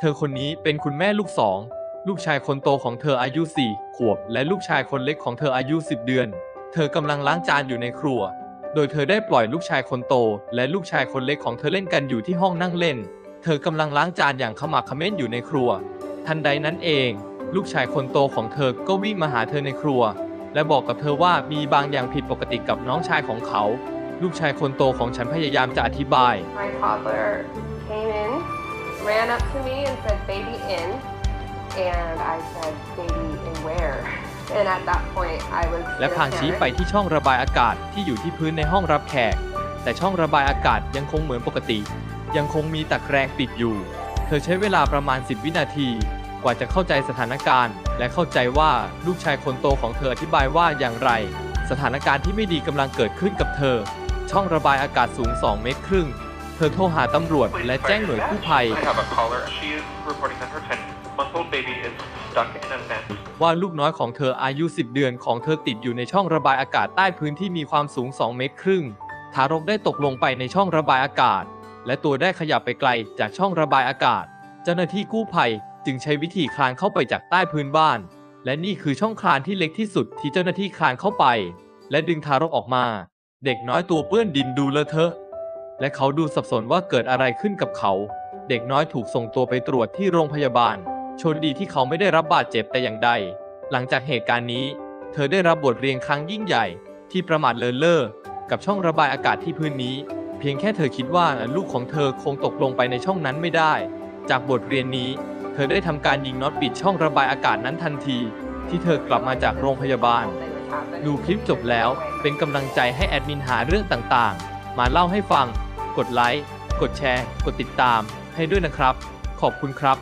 เธอคนนี้เป็นคุณแม่ลูกสอง ลูกชายคนโตของเธออายุ 4 ขวบ และลูกชายคนเล็กของเธออายุ 10 เดือน เธอกำลังล้างจานอยู่ในครัว โดยเธอได้ปล่อยลูกชายคนโต และลูกชายคนเล็กของเธอเล่นกันอยู่ที่ห้องนั่งเล่น เธอกำลังล้างจานอย่างขมักเขม้นอยู่ในครัว ทันใดนั้นเอง ลูกชายคนโตของเธอก็วิ่งมาหาเธอในครัว และบอกกับเธอว่ามีบางอย่างผิดปกติกับน้องชายของเขา ลูกชายคนโตของฉันพยายามจะอธิบาย My toddler came in, ran up to me and said, baby in. And I said, baby in where? And at that point, I was และพางชี้ไปที่ช่องระบายอากาศที่อยู่ที่พื้นในห้องรับแขก แต่ช่องระบายอากาศยังคงเหมือนปกติ ยังคงมีตะแกรงปิดอยู่ เธอใช้เวลาประมาณ 10 วินาที กว่าจะเข้าใจสถานการณ์ และเข้าใจว่าลูกชายคนโตของเธออธิบายว่าอย่างไร สถานการณ์ที่ไม่ดีกำลังเกิดขึ้นกับเธอ ช่องระบายอากาศสูง 2 เมตรครึ่ง เธอโทรหาตำรวจและแจ้งหน่วยกู้ภัย I have a caller. She is reporting that her 10 month old baby is stuck in a vent. ว่าลูกน้อยของเธออายุ 10 เดือนของเธอติดอยู่ในช่องระบายอากาศใต้พื้นที่มีความสูง 2 เมตรครึ่ง ทารกได้ตกลงไปในช่องระบายอากาศ และตัวได้ขยับไปไกลจากช่องระบายอากาศ เจ้าหน้าที่กู้ภัยจึงใช้วิธีคลานเข้าไปจากใต้พื้นบ้าน และนี่คือช่องคลานที่เล็กที่สุดที่เจ้าหน้าที่คลานเข้าไป และดึงทารกออกมา เด็กน้อยตัวเปื้อนดินดูเลอะเทอะ และเขาดูสับสนว่าเกิดอะไรขึ้นกับเขา เด็กน้อยถูกส่งตัวไปตรวจที่โรงพยาบาล โชคดีที่เขาไม่ได้รับบาดเจ็บแต่อย่างใด หลังจากเหตุการณ์นี้ เธอได้รับบทเรียนครั้งยิ่งใหญ่ ที่ประมาทเลินเล่อกับช่องระบายอากาศที่พื้นนี้ เพียงแค่เธอคิดว่าลูกของเธอคงตกลงไปในช่องนั้นไม่ได้ จากบทเรียนนี้ เธอได้ทำการยิงน็อตปิดช่องระบายอากาศนั้นทันที ที่เธอกลับมาจากโรงพยาบาล ดูคลิปจบแล้วเป็นกำลังใจให้แอดมินหาเรื่องต่างๆ มาเล่าให้ฟัง กดไลค์ กดแชร์ กดติดตามให้ด้วยนะครับ ขอบคุณครับ